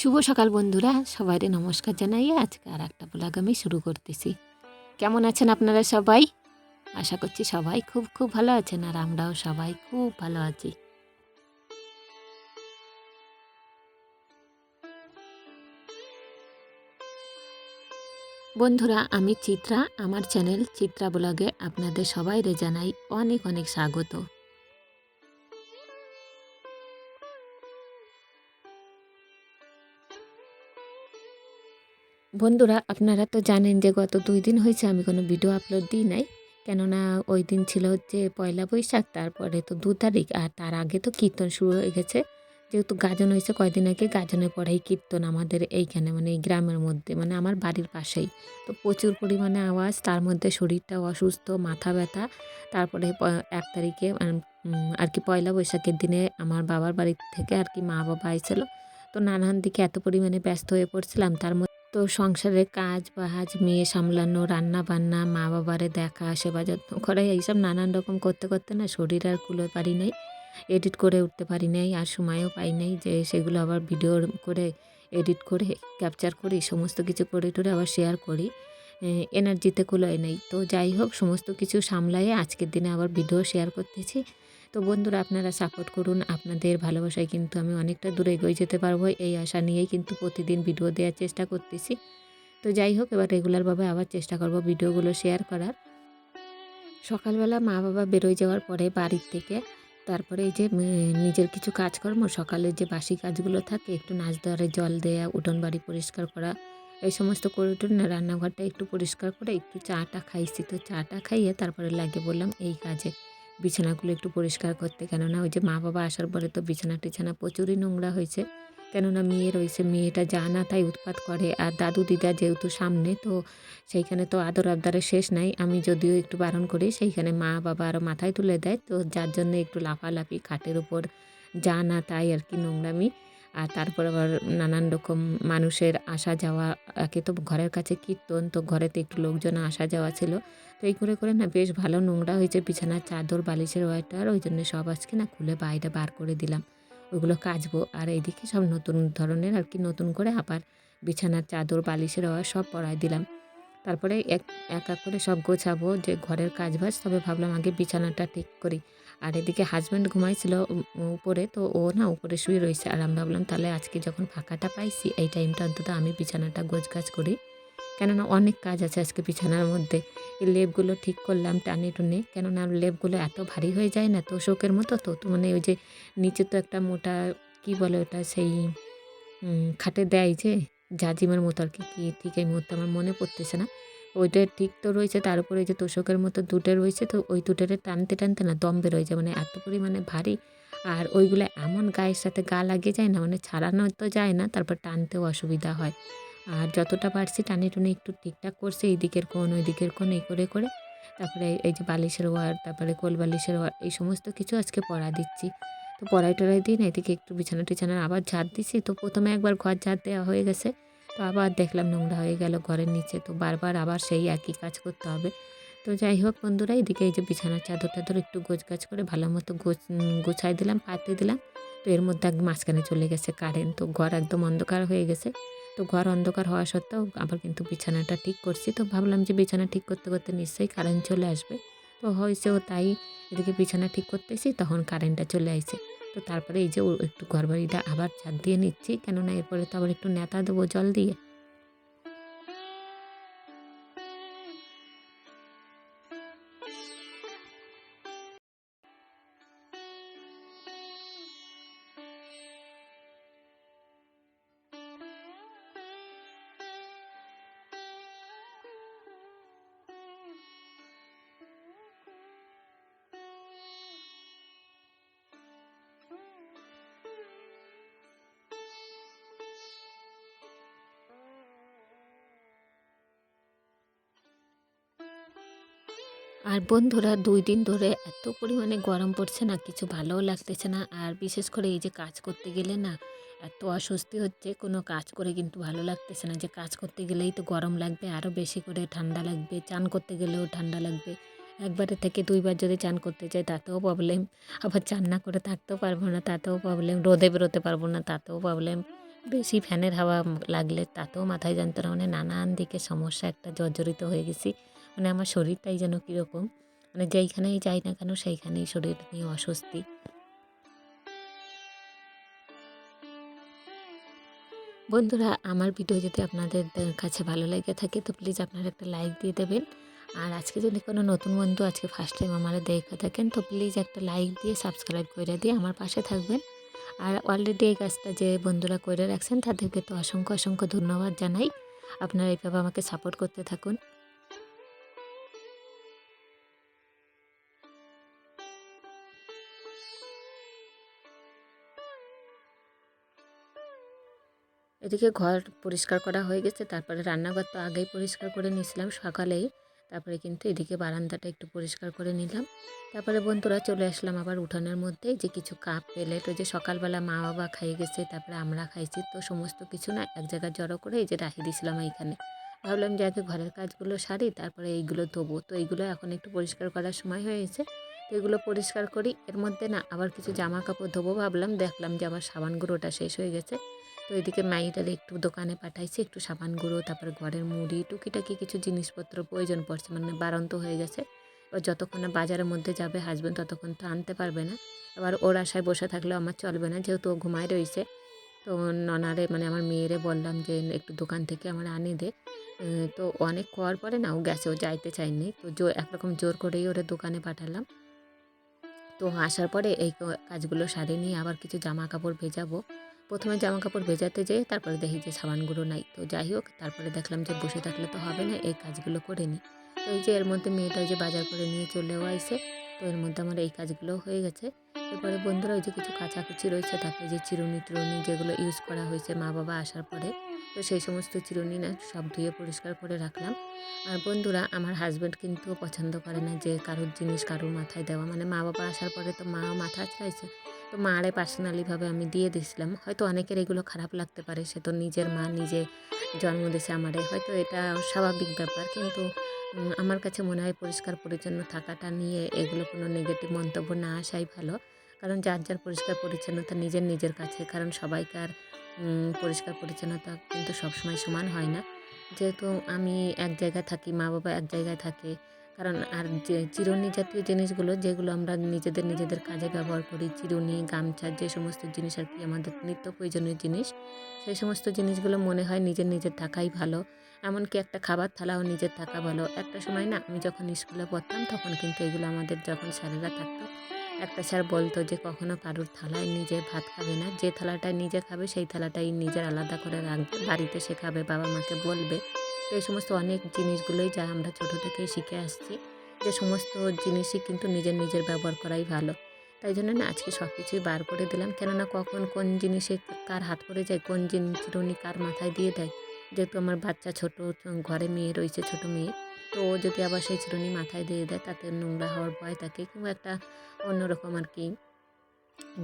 শুভ সকাল বন্ধুরা, সবাইকে নমস্কার জানাই আজকে আর একটা ব্লগ আমি শুরু করতেছি। কেমন আছেন আপনারা সবাই? আশা করছি সবাই খুব খুব ভালো আছেন আর আমরাও সবাই খুব ভালো আছি। বন্ধুরা, আমি চিত্রা, আমার চ্যানেল চিত্রা ব্লগে আপনাদের সবাইরে জানাই অনেক অনেক স্বাগত। বন্ধুরা, আপনারা তো জানেন যে গত দুই দিন হয়েছে আমি কোনো ভিডিও আপলোড দিই নাই। কেননা ওই দিন ছিল হচ্ছে পয়লা বৈশাখ, তারপরে তো দু তারিখ, আর তার আগে তো কীর্তন শুরু হয়ে গেছে। যেহেতু গাজন হয়েছে কয়দিন আগে গাজনের পরেই কীর্তন আমাদের এইখানে মানে এই গ্রামের মধ্যে মানে আমার বাড়ির পাশেই। তো প্রচুর পরিমাণে আওয়াজ, তার মধ্যে শরীরটাও অসুস্থ, মাথা ব্যথা। তারপরে এক তারিখে আর কি পয়লা বৈশাখের দিনে আমার বাবার বাড়ি থেকে আর কি মা বাবা আইছিল। তো নানান দিকে এত পরিমাণে ব্যস্ত হয়ে পড়ছিলাম, তার তো সংসারের কাজ বাজ, মেয়ে সামলানো রান্না বান্না মা বাবারে দেখা, সেবা যত্ন করা, এইসব নানান রকম করতে করতে না শরীর আর কুলো পারি নাই। এডিট করে উঠতে পারি নাই, আর সময়ও পাই নাই যে সেগুলো আবার ভিডিও করে এডিট করে, ক্যাপচার করি, সমস্ত কিছু করে টরে আবার শেয়ার করি। এনার্জিতে কুলোয় নেই। তো যাই হোক, সমস্ত কিছু সামলায়ে আজকের দিনে আবার ভিডিও শেয়ার করতেছি। তো বন্ধুরা আপনারা সাপোর্ট করুন। আপনাদের ভালোবাসায় কিন্তু আমি অনেকটা দূরে এগিয়ে যেতে পারব এই আশা নিয়েই কিন্তু প্রতিদিন ভিডিও দেওয়ার চেষ্টা করতেছি। তো যাই হোক, এবার রেগুলারভাবে আবার চেষ্টা করব ভিডিওগুলো শেয়ার করার। সকালবেলা মা বাবা বেরোয় যাওয়ার পরে বাড়ির থেকে, তারপরে এই যে নিজের কিছু কাজকর্ম, সকালের যে বাসি কাজগুলো থাকে, একটু নাচ দেওয়ারে জল দেয়া, উঠোন বাড়ি পরিষ্কার করা, এই সমস্ত করে উঠুন না রান্নাঘরটা একটু পরিষ্কার করে, একটু চাটা খাইছি। তো চাটা খাইয়ে তারপরে লাগে বললাম এই কাজে। বিছানাগুলো একটু পরিষ্কার করতে। কেননা ওই যে মা বাবা আসার পরে তো বিছানা টিছানা প্রচুরই নোংরা হয়েছে। কেননা মেয়ে রয়েছে মেয়েটা যা না, তাই উৎপাত করে। আর দাদু দিদা যেহেতু সামনে, তো সেইখানে তো আদর আবদারের শেষ নাই। আমি যদিও একটু বারণ করি, সেইখানে মা বাবা আরও মাথায় তুলে দেয়। তো যার জন্য একটু লাফালাফি, খাটের উপর যা না তাই আর কি নোংরামি। আর তারপর আবার নানান রকম মানুষের আসা যাওয়া একে তো ঘরের কাছে কীর্তন, তো ঘরেতে একটু লোকজন আসা যাওয়া ছিল। তো এই করে করে না বেশ ভালো নোংরা হয়েছে, বিছানার চাদর, বালিশের ওয়াটার, ওই জন্য সব আজকে না খুলে বাইরে বার করে দিলাম। ওগুলো কাচবো, আর এইদিকে সব নতুন ধরনের আর কি, নতুন করে আবার বিছানার চাদর, বালিশের ওয়ার সব পরায় দিলাম। তারপরে এক এক এক করে সব গোছাবো, যে ঘরের কাজ বাজ, তবে ভাবলাম আগে বিছানাটা ঠিক করি। আর এদিকে হাজব্যান্ড ঘুমাইছিল উপরে, তো ও না উপরে শুয়ে রয়েছে। আর আমি ভাবলাম তাহলে আজকে যখন ফাঁকাটা পাইছি, এই টাইমটা অন্তত আমি বিছানাটা গোছগাছ করি। কেননা অনেক কাজ আছে আজকে বিছানার মধ্যে। এই লেপগুলো ঠিক করলাম টানে টুনে। কেননা লেপগুলো এত ভারী হয়ে যায় না, তোষকের মতো, তো তো মানে ওই যে নিচে তো একটা মোটা, কি বলে ওটা সেই খাটে দেয় যে, জাজিমের মতো আর কি কি ঠিক এই মুহূর্তে আমার মনে পড়তেছে না। ওইটা ঠিক তো রয়েছে, তার উপরে যে তোষকের মতো দুটো রয়েছে, তো ওই দুটোরে টানতে টানতে না দম বেরোয় যায় মানে এত পরিমাণে ভারী। আর ওইগুলো এমন গায়ের সাথে গা লাগিয়ে যায় না মানে ছাড়ানো তো যায় না, তারপর টানতেও অসুবিধা হয়। আর যতটা পারছি টানে টুনে একটু ঠিকঠাক করছে, এই দিকের কোণ, ওই দিকের কোণ, এই করে করে। তারপরে এই যে বালিশের ওয়ার, তারপরে কোল বালিশের ওয়ার, এই সমস্ত কিছু আজকে পড়া দিচ্ছি। তো পড়াই টড়াই দিই না, এদিকে একটু বিছানা টিছানার আবার ঝাড় দিছি। তো প্রথমে একবার ঘর ঝাড় দেওয়া হয়ে গেছে। তো আবার দেখলাম নোংরা হয়ে গেল ঘরের নিচে। তো বারবার আবার সেই একই কাজ করতে হবে। তো যাই হোক বন্ধুরা, এদিকে এই যে বিছানার চাদর টাদর একটু গোছ গাছ করে ভালো মতো গোছ, গোছাই দিলাম, পাতে দিলাম। তো এর মধ্যে মাঝখানে চলে গেছে কারেন্ট। তো ঘর একদম অন্ধকার হয়ে গেছে। তো ঘর অন্ধকার হওয়া সত্ত্বেও আবার কিন্তু বিছানাটা ঠিক করছি। তো ভাবলাম যে বিছানা ঠিক করতে করতে নিশ্চয়ই কারেন্ট চলে আসবে। তো হয়েছেও তাই এদিকে বিছানা ঠিক করতেছি, তখন কারেন্টটা চলে আসছে তো তারপরে এই যে একটু ঘরবাড়িটা আবার ছাদ দিয়ে নিচ্ছি, কেননা এরপরে তো আবার একটু নেতা দেবো জল দিয়ে। আর বন্ধুরা, দুই দিন ধরে এত পরিমাণে গরম পড়ছে না, কিছু ভালোও লাগতেছে না। আর বিশেষ করে এই যে কাজ করতে গেলে না, এত অস্বস্তি হচ্ছে, কোনো কাজ করে কিন্তু ভালো লাগতেছে না। যে কাজ করতে গেলেই তো গরম লাগবে আরও বেশি করে ঠান্ডা লাগবে, চান করতে গেলেও ঠান্ডা লাগবে। একবারে থেকে দুইবার যদি চান করতে চাই তাতেও প্রবলেম আবার চান না করে থাকতেও পারব না, তাতেও প্রবলেম রোদে বেরোতে পারব না, তাতেও প্রবলেম বেশি ফ্যানের হাওয়া লাগলে তাতেও মাথায় যন্ত্রণা মানে নানান দিকে সমস্যা, একটা জর্জরিত হয়ে গেছি। মানে আমার শরীরটাই যেন কীরকম মানে যেইখানেই যাই না কেন সেইখানেই শরীর নিয়ে অস্বস্তি। বন্ধুরা, আমার ভিডিও যদি আপনাদের কাছে ভালো লেগে থাকে, তো প্লিজ আপনারা একটা লাইক দিয়ে দেবেন। আর আজকে যদি কোনো নতুন বন্ধু আজকে ফার্স্ট টাইম আমার দেখে থাকেন, তো প্লিজ একটা লাইক দিয়ে সাবস্ক্রাইব করে দিয়ে আমার পাশে থাকবেন। আর অলরেডি এই কাজটা যে বন্ধুরা করে রাখছেন, তাদেরকে তো অসংখ্য অসংখ্য ধন্যবাদ জানাই। আপনারা এইভাবে আমাকে সাপোর্ট করতে থাকুন। এদিকে ঘর পরিষ্কার করা হয়ে গেছে, তারপরে রান্নাঘর তো আগেই পরিষ্কার করে নিয়েছিলাম সকালেই। তারপরে কিন্তু এদিকে বারান্দাটা একটু পরিষ্কার করে নিলাম। তারপরে বন্ধুরা চলে আসলাম আবার উঠানের মধ্যে যে কিছু কাপ, প্লেট, ওই যে সকালবেলা মা বাবা খাইয়ে গেছে, তারপরে আমরা খাইছি। তো সমস্ত কিছু না এক জায়গায় জড়ো করে এই যে রাখি দিয়েছিলাম এইখানে। ভাবলাম যে আগে ঘরের কাজগুলো সারি, তারপরে এইগুলো ধোবো। তো এইগুলো এখন একটু পরিষ্কার করার সময় হয়েছে তো এগুলো পরিষ্কার করি। এর মধ্যে না আবার কিছু জামা কাপড় ধোবো ভাবলাম। দেখলাম যে আবার সাবান গুঁড়োটা শেষ হয়ে গেছে। তো এদিকে মাইটারে একটু দোকানে পাঠাইছি, একটু সাবান গুঁড়ো, তারপর ঘরের মুড়ি, টুকিটাকি কিছু জিনিসপত্র প্রয়োজন পড়ছে মানে বারন্ত হয়ে গেছে। এবার যতক্ষণ না বাজারের মধ্যে যাবে হাসবেন্ড ততক্ষণ তো আনতে পারবে না। এবার ওর আশায় বসে থাকলেও আমার চলবে না, যেহেতু ও ঘুমায় রয়েছে। তো ননারে মানে আমার মেয়েরে বললাম যে, একটু দোকান থেকে আমার আনে দে। তো অনেক খাওয়ার পরে না, ও গেছে, ও যাইতে চায়নি। তো জো, একরকম জোর করেই ওরে দোকানে পাঠালাম। তো আসার পরে এই কাজগুলো সারিয়ে নিয়ে আবার কিছু জামা কাপড় ভেজাবো। প্রথমে জামা কাপড় ভেজাতে যেয়ে তারপরে দেখি যে সাবানগুলো নাই। তো যাই হোক, তারপরে দেখলাম যে বসে থাকলে তো হবে না, এই কাজগুলো করে নিই। তো এই যে এর মধ্যে মেয়েটা যে বাজার করে নিয়ে চলেও আইসে, তো এর মধ্যে আমার এই কাজগুলো হয়ে গেছে। এরপরে বন্ধুরা ওই যে কিছু কাচাকুচি রয়েছে, তারপরে যে চিরুনি টিরুনি যেগুলো ইউজ করা হয়েছে মা বাবা আসার পরে, তো সেই সমস্ত চিরুনি না সব ধুয়ে পরিষ্কার করে রাখলাম। আর বন্ধুরা, আমার হাজব্যান্ড কিন্তু পছন্দ করে না যে কারোর জিনিস কারোর মাথায় দেওয়া। মানে মা বাবা আসার পরে তো মা মাথা আছড়াইছে। তো মারে পার্সোনালিভাবে আমি দিয়ে দিয়েছিলাম হয়তো অনেকের এগুলো খারাপ লাগতে পারে, সে তো নিজের মা নিজে জন্ম দিয়েছে আমারে। হয়তো এটা স্বাভাবিক ব্যাপার, কিন্তু আমার কাছে মনে হয় পরিষ্কার পরিচ্ছন্ন থাকাটা নিয়ে এগুলো কোনো নেগেটিভ মন্তব্য না আসাই ভালো। কারণ যার যার পরিষ্কার পরিচ্ছন্নতা নিজের নিজের কাছে, কারণ সবাইকার পরিষ্কার পরিচ্ছন্নতা কিন্তু সবসময় সমান হয় না। যেহেতু আমি এক জায়গায় থাকি মা বাবা এক জায়গায় থাকে কারণ আর যে চিরুনি জাতীয় জিনিসগুলো, যেগুলো আমরা নিজেদের নিজেদের কাজে ব্যবহার করি, চিরুনি, গামছা, যে সমস্ত জিনিস আর কি আমাদের নিত্য প্রয়োজনীয় জিনিস, সেই সমস্ত জিনিসগুলো মনে হয় নিজের নিজের থাকাই ভালো। এমনকি একটা খাবার থালাও নিজের থাকা ভালো। একটা সময় না, আমি যখন স্কুলে পড়তাম, তখন কিন্তু এগুলো আমাদের যখন স্যারেরা থাকতো, একটা স্যার বলতো যে, কখনো কারোর থালায় নিজে ভাত খাবে না। যে থালাটায় নিজে খাবে, সেই থালাটাই নিজের আলাদা করে রাখবে। বাড়িতে শেখাবে বাবা মাকে বলবে। তো এই সমস্ত অনেক জিনিসগুলোই যা আমরা ছোটো থেকেই শিখে আসছি। যে সমস্ত জিনিসই কিন্তু নিজের নিজের ব্যবহার করাই ভালো। তাই জন্য না আজকে সব কিছুই বার করে দিলাম। কেননা কখন কোন জিনিসে কার হাত পড়ে যায়, কোন জিনিস চিরুনি কার মাথায় দিয়ে দেয়। যেহেতু আমার বাচ্চা ছোট, ঘরে মেয়ে রয়েছে, ছোট মেয়ে, তো ও যদি আবার সেই চিরুনি মাথায় দিয়ে দেয়, তাতে নোংরা হওয়ার ভয় থাকে কিংবা একটা অন্যরকম আর কি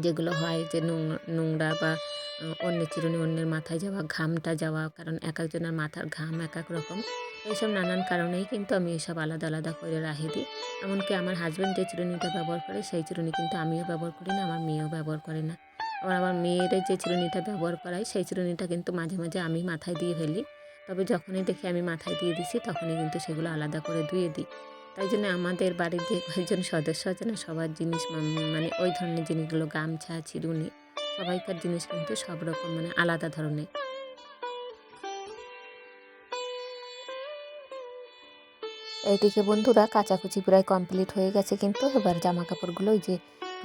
যেগুলো হয় যে নোংরা বা অন্যের চিরুনি অন্যের মাথায় যাওয়া, ঘামটা যাওয়া, কারণ এক একজনের মাথার ঘাম এক এক রকম। এইসব নানান কারণেই কিন্তু আমি এসব আলাদা আলাদা করে রাখি দিই। এমনকি আমার হাজব্যান্ড যে চিরুনিটা ব্যবহার করে, সেই চিরুনি কিন্তু আমিও ব্যবহার করি না, আমার মেয়েও ব্যবহার করে না। আবার আমার মেয়ের যে চিরুনিটা ব্যবহার করাই, সেই চিরুনিটা কিন্তু মাঝে মাঝে আমি মাথায় দিয়ে ফেলি। তবে যখনই দেখি আমি মাথায় দিয়ে দিছি, তখনই কিন্তু সেগুলো আলাদা করে ধুয়ে দিই। তাই জন্য আমাদের বাড়ির যে কয়েকজন সদস্য আছে না, সবার জিনিস মানে ওই ধরনের জিনিসগুলো গামছা, চিরুনি সবাইকার জিনিস কিন্তু সব রকম মানে আলাদা ধরনের। এইদিকে বন্ধুরা কাচাকুচি প্রায় কমপ্লিট হয়ে গেছে কিন্তু এবার জামা কাপড়গুলো ওই যে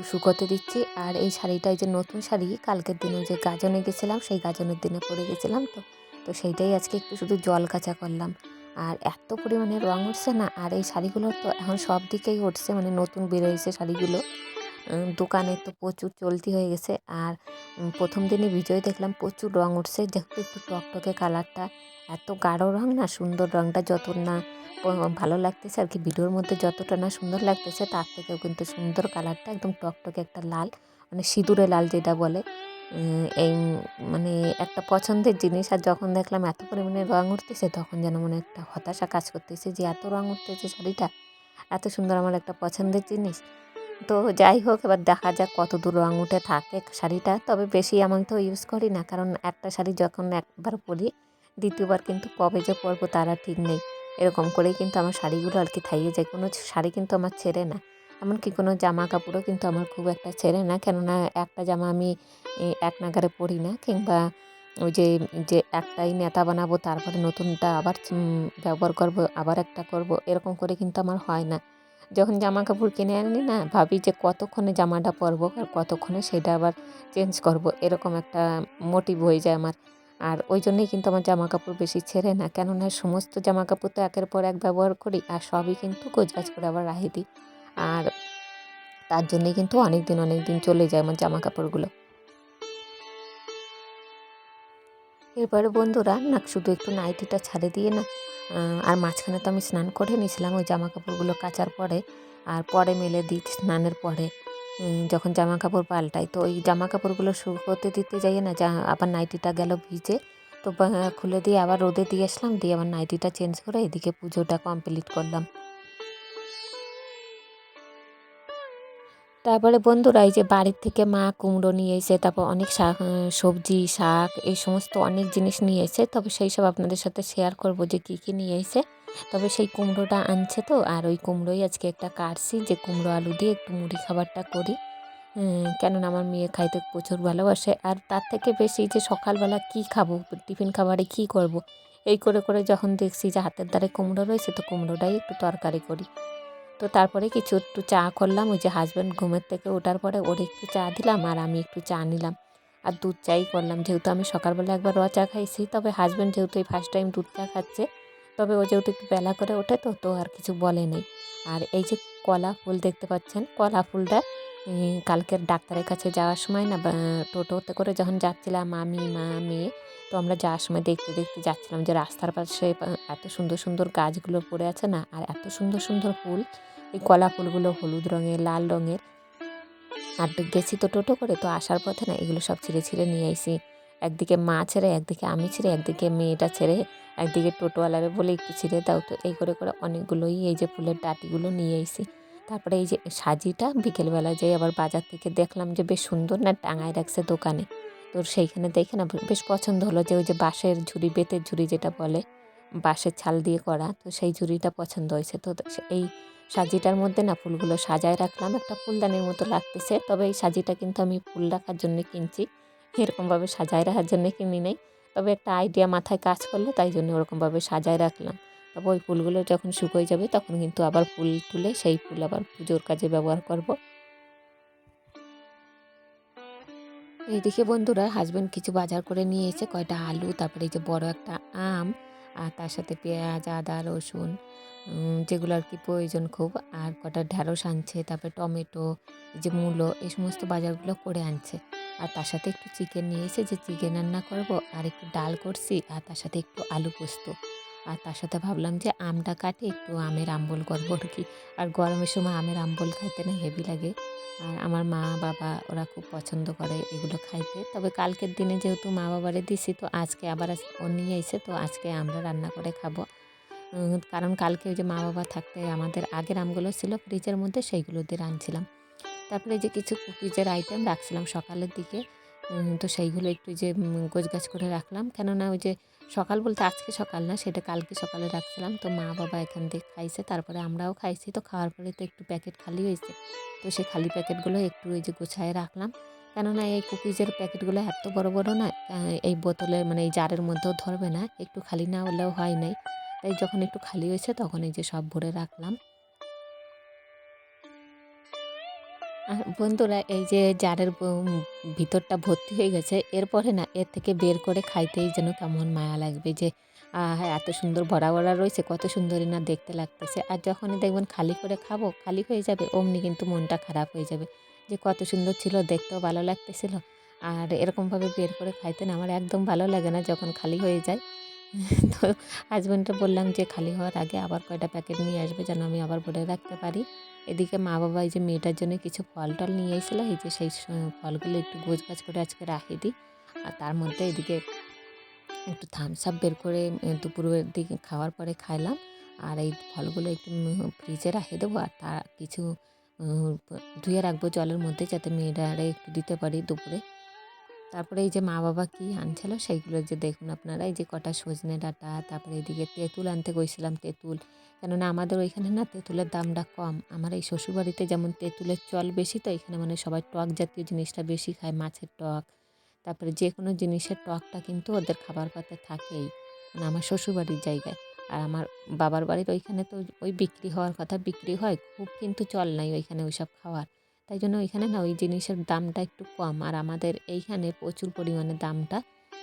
শুকোতে দিচ্ছি। আর এই শাড়িটা যে নতুন শাড়ি, কালকের দিনে যে গাজনে গেছিলাম, সেই গাজনের দিনে পরে গেছিলাম তো। তো সেইটাই আজকে একটু শুধু জল কাচা করলাম। আর এত পরিমাণে রঙ উঠছে না, আর এই শাড়িগুলো তো এখন সব দিকেই উঠছে মানে নতুন বেরোয়েছে শাড়িগুলো। দোকানে তো প্রচুর চলতি হয়ে গেছে। আর প্রথম দিনে বিজয় দেখলাম প্রচুর রঙ উঠছে। যেহেতু একটু টকটকে কালারটা, এত গাঢ় রঙ না, সুন্দর রঙটা যত না ভালো লাগতেছে আর কি, ভিডিওর মধ্যে যতটা না সুন্দর লাগতেছে, তার থেকেও কিন্তু সুন্দর কালারটা একদম টকটকে একটা লাল মানে সিঁদুরে লাল যেটা বলে। এই মানে একটা পছন্দের জিনিস। আর যখন দেখলাম এত পরিমাণে রঙ উঠতেছে, তখন যেন মনে একটা হতাশা কাজ করতেছে যে, এত রঙ উঠতেছে শাড়িটা, এত সুন্দর আমার একটা পছন্দের জিনিস। তো যাই হোক, এবার দেখা যাক কত দূর রং উঠে থাকে শাড়িটা। তবে বেশি আমি তো ইউজ করি না, কারণ একটা শাড়ি যখন একবার পরি, দ্বিতীয়বার কিন্তু কবে যে পরবো তারা ঠিক নেই। এরকম করেই কিন্তু আমার শাড়িগুলো আর কি থাইয়ে যায়। কোনো শাড়ি কিন্তু আমার ছেড়ে না। এমনকি কোনো জামা কাপড়ও কিন্তু আমার খুব একটা ছেড়ে না। কেননা একটা জামা আমি এক নাগারে পরি না, কিংবা ওই যে যে একটাই নেতা বানাবো, তারপরে নতুনটা আবার ব্যবহার করব, আবার একটা করব, এরকম করে কিন্তু আমার হয় না। যখন জামা কাপড় কিনে আনি না, ভাবি যে কতক্ষণে জামাটা পরবো আর কতক্ষণে সেটা আবার চেঞ্জ করব, এরকম একটা মোটিভ হয়ে যায় আমার। আর ওই জন্যই কিন্তু আমার জামা কাপড় বেশি ছেড়ে না, কেননা সমস্ত জামা কাপড় তো একের পর এক ব্যবহার করি আর সবই কিন্তু গোজগাছ করে আবার রাহি দিই। আর তার জন্যই কিন্তু অনেক দিন অনেক দিন চলে যায় আমার জামা কাপড়গুলো এরপরে বন্ধুরা না শুধু একটু নাইটিটা ছাড়ে দিয়ে না আর মাঝখানে তো আমি স্নান করে নিয়েছিলাম, ওই জামা কাপড়গুলো কাচার পরে, আর পরে মেলে দিই স্নানের পরে। যখন জামা কাপড় পাল্টাই, তো ওই জামা কাপড়গুলো শুকোতে দিতে যাই না, যা আবার নাইটিটা গেল ভিজে, তো খুলে দিয়ে আবার রোদে দিয়ে আসলাম, দিয়ে আবার নাইটিটা চেঞ্জ করে এদিকে পুজোটা কমপ্লিট করলাম। তারপরে বন্ধুরা, এই যে বাড়ির থেকে মা কুমড়ো নিয়ে এসে, তারপর অনেক শাক সবজি, শাক, এই সমস্ত অনেক জিনিস নিয়ে এসে, তবে সেই সব আপনাদের সাথে শেয়ার করব যে কী কী নিয়ে এসে তবে সেই কুমড়োটা আনছে তো, আর ওই কুমড়োই আজকে একটা কাটছি, যে কুমড়ো আলু দিয়ে একটু মুড়ি খাবারটা করি কেননা আমার মেয়ে খাইতে প্রচুর ভালোবাসে, আর তার থেকে বেশি যে সকালবেলা কি খাব, টিফিন খাবারে কি করব। এই করে করে যখন দেখছি যে হাতের দ্বারে কুমড়ো রয়েছে, তো কুমড়োটাই একটু তরকারি করি তো তারপরে কিছু একটু চা করলাম, ওই যে হাজব্যান্ড ঘুমের থেকে ওঠার পরে ওর একটু চা দিলাম আর আমি একটু চা নিলাম। আর দুধ চাই করলাম, যেহেতু আমি সকালবেলা একবার র চা খাইছি, তবে হাজব্যান্ড যেহেতু এই ফার্স্ট টাইম দুধ চা খাচ্ছে, তবে ও যেহেতু একটু বেলা করে ওঠে তো তো আর কিছু বলে নেই। আর এই যে কলা ফুল দেখতে পাচ্ছেন, কলা ফুলটা কালকের ডাক্তারের কাছে যাওয়ার সময় না টোটোতে করে যখন যাচ্ছিলাম, আমি, মা, মেয়ে তো আমরা যাওয়ার সময় দেখতে দেখতে যাচ্ছিলাম যে রাস্তার পাশে এত সুন্দর সুন্দর গাছগুলো পড়ে আছে না? আর এত সুন্দর সুন্দর ফুল। এই কলা ফুলগুলো হলুদ রঙের, লাল রঙের। আর গেছি তো টোটো করে, তো আসার পথে না এগুলো সব ছিঁড়ে ছিঁড়ে নিয়ে আইসি। একদিকে মা ছেড়ে, একদিকে আমি ছেড়ে, একদিকে মেয়েটা ছেড়ে, একদিকে টোটোওয়ালারে বলে একটু ছিঁড়ে দাও তো। এই করে করে অনেকগুলোই এই যে ফুলের ডাটিগুলো নিয়ে আইসি। তারপরে এই যে সাজিটা, বিকেলবেলা যেয়ে আবার বাজার থেকে দেখলাম যে বেশ সুন্দর না টাঙায় রাখছে দোকানে। তোর সেইখানে দেখে না, বেশ পছন্দ হলো যে ওই যে বাঁশের ঝুড়ি, বেতের ঝুড়ি যেটা বলে, বাঁশের ছাল দিয়ে করা, তো সেই ঝুড়িটা পছন্দ হয়েছে। তো এই সাজিটার মধ্যে না ফুলগুলো সাজায় রাখলাম, একটা ফুলদানির মতো লাগতেছে, তবে এই সাজিটা কিন্তু আমি ফুল রাখার জন্য কিনছি, এরকমভাবে সাজায় রাখার জন্য কিনি নেই, তবে একটা আইডিয়া মাথায় কাজ করল, তাই জন্য ওরকমভাবে সাজায় রাখলাম। তবে ওই ফুলগুলো যখন শুকোয় যাবে, তখন কিন্তু আবার ফুল তুলে সেই ফুল আবার পুজোর কাজে ব্যবহার করব। এইদিকে বন্ধুরা হাজব্যান্ড কিছু বাজার করে নিয়ে এসে কয়টা আলু, তারপরে এই যে বড় একটা আম, আর তার সাথে পেঁয়াজ, আদা, রসুন যেগুলো আর কি প্রয়োজন খুব, আর কটা ঢ্যাঁড়স আনছে, তারপরে টমেটো যে মূলো, এই সমস্ত বাজারগুলো করে আনছে। আর তার সাথে একটু চিকেন নিয়ে এসে যে চিকেন রান্না করব, আর একটু ডাল করছি, আর তার সাথে একটু আলু পোস্ত। আর তার সাথে ভাবলাম যে আমটা কাটে, একটু আমের আম্বল করব আর কি। আর গরমের সময় আমের আম্বল খাইতে না হেভি লাগে। আর আমার মা, বাবা ওরা খুব পছন্দ করে এগুলো খাইতে। তবে কালকের দিনে যেহেতু মা বাবারে দিছি, তো আজকে আবার ও নিয়ে এসে তো আজকে আমরা রান্না করে খাব। কারণ কালকে ওই যে মা বাবা থাকতে আমাদের আগের আমগুলো ছিল ফ্রিজের মধ্যে, সেইগুলো দিয়ে রাঁধছিলাম। তারপরে যে কিছু কুকিজের আইটেম রাখছিলাম সকালের দিকে তো সেইগুলো একটু যে গাছ করে রাখলাম। কেননা ওই যে সকাল বলতে আজকে সকাল না, সেটা কালকে সকালে রাখছিলাম। তো মা বাবা এখান থেকে খাইছে, তারপরে আমরাও খাইছি। তো খাওয়ার পরে তো একটু প্যাকেট খালি হয়েছে। তো সেই খালি প্যাকেটগুলো একটু ওই যে গোছায় রাখলাম। কেননা এই কুকিজের প্যাকেটগুলো এত বড় বড় না এই বোতলে মানে এই জারের মধ্যেও ধরবে না। একটু খালি না হলেও হয় নাই। তাই যখন একটু খালি হয়েছে, তখন এই যে সব ভরে রাখলাম। বন্ধুরা, এই যে জারের ভিতরটা ভর্তি হয়ে গেছে, এরপরে না, এর থেকে বের করে খাইতেই যেন কেমন মায়া লাগবে যে এত সুন্দর ভরা ভরা রয়েছে, কত সুন্দরই না দেখতে লাগতেছে। আর যখনই দেখবেন খালি করে খাব, খালি হয়ে যাবে, অমনি কিন্তু মনটা খারাপ হয়ে যাবে যে, কত সুন্দর ছিল, দেখতেও ভালো লাগতেছিল। আর এরকমভাবে বের করে খাইতে না, আমার একদম ভালো লাগে না যখন খালি হয়ে যায়। তো হাজব্যান্ডকে বললাম যে, খালি হওয়ার আগে আবার কয়টা প্যাকেট নিয়ে আসবে যেন আমি আবার ভরে রাখতে পারি? এদিকে মা বাবা এই যে মেয়েটার জন্য কিছু ফল টল নিয়ে এসেছিল। এই যে সেই ফলগুলো একটু গোছ গাছ করে আজকে রাখি দিই। আর তার মধ্যে এদিকে একটু থামস আপ বের করে দুপুরের দিকে খাওয়ার পরে খাইলাম। আর এই ফলগুলো একটু ফ্রিজে রাখে দেবো। আর তার কিছু ধুয়ে রাখব জলের মধ্যে যাতে মেয়েরা একটু দিতে পারি দুপুরে। তারপরে এই যে মা বাবা কি আনছিল সেইগুলো যে দেখুন আপনারা, এই যে কটা সজনে ডাঁটা, তারপরে এদিকে তেঁতুল আনতে গেছিলাম তেঁতুল। কেননা আমাদের ওইখানে না তেঁতুলের দামটা কম। আমার এই শ্বশুরবাড়িতে যেমন তেঁতুলের চল বেশি, তো এখানে মানে সবাই টক জাতীয় জিনিসটা বেশি খায়, মাছের টক। তারপরে যে কোনো জিনিসের টকটা কিন্তু ওদের খাবার পাতে থাকেই মানে আমার শ্বশুরবাড়ির জায়গায়। আর আমার বাবার বাড়ির ওইখানে তো ওই বিক্রি হওয়ার কথা, বিক্রি হয়, খুব কিন্তু চল নাই ওইখানে ওইসব খাওয়ার। তাই জন্য ওইখানে না ওই জিনিসের দামটা একটু কম। আর আমাদের এইখানে প্রচুর পরিমাণে দামটা।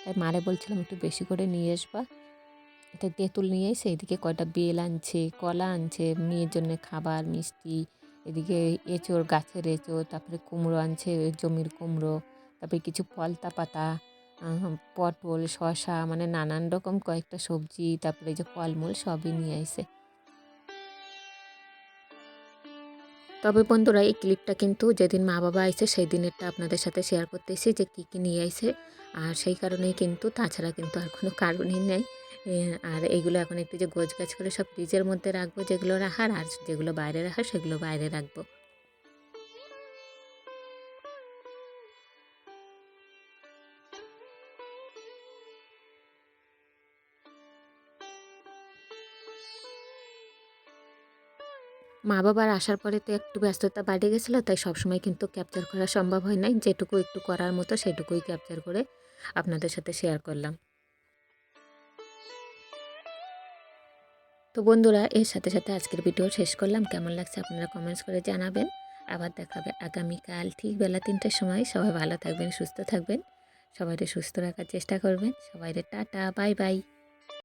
তাই মারে বলছিলাম একটু বেশি করে নিয়ে আসবা। তাই তেঁতুল নিয়ে এসে এদিকে কয়টা বেল আনছে, কলা আনছে, মেয়ের জন্য খাবার, মিষ্টি, এদিকে এঁচোড় গাছের এঁচোড় তারপরে কুমড়ো আনছে জমির কুমড়ো, তারপরে কিছু পলতা পাতা পটল, শসা মানে নানান রকম কয়েকটা সবজি, তারপরে যে ফলমূল সবই নিয়ে আসে তবে বন্ধুরা, এই ক্লিপটা কিন্তু যেদিন মা বাবা আইছে সেই দিনেরটা আপনাদের সাথে শেয়ার করতেছি যে কী কী নিয়ে আইছে। আর সেই কারণেই কিন্তু তাছাড়া কিন্তু আর কোনো কারণই নেই। আর এইগুলো এখন একটু যে গোছ গাছ করে সব ফ্রিজের মধ্যে রাখব যেগুলো রাখার, আর যেগুলো বাইরে রাখার সেগুলো বাইরে রাখব। মা বাবার আসার পরে তো একটু ব্যস্ততা বাড়ে গেছিল, তাই সবসময় কিন্তু ক্যাপচার করা সম্ভব হয় নাই। যেটুকু একটু করার মতো সেটুকুই ক্যাপচার করে আপনাদের সাথে শেয়ার করলাম। তো বন্ধুরা, এর সাথে সাথে আজকের ভিডিও শেষ করলাম। কেমন লাগছে আপনারা কমেন্টস করে জানাবেন। আবার দেখাবে আগামীকাল ঠিক বেলা তিনটের সময়। সবাই ভালো থাকবেন, সুস্থ থাকবেন। সবাইকে সুস্থ রাখার চেষ্টা করবেন। সবাইকে টাটা বাই বাই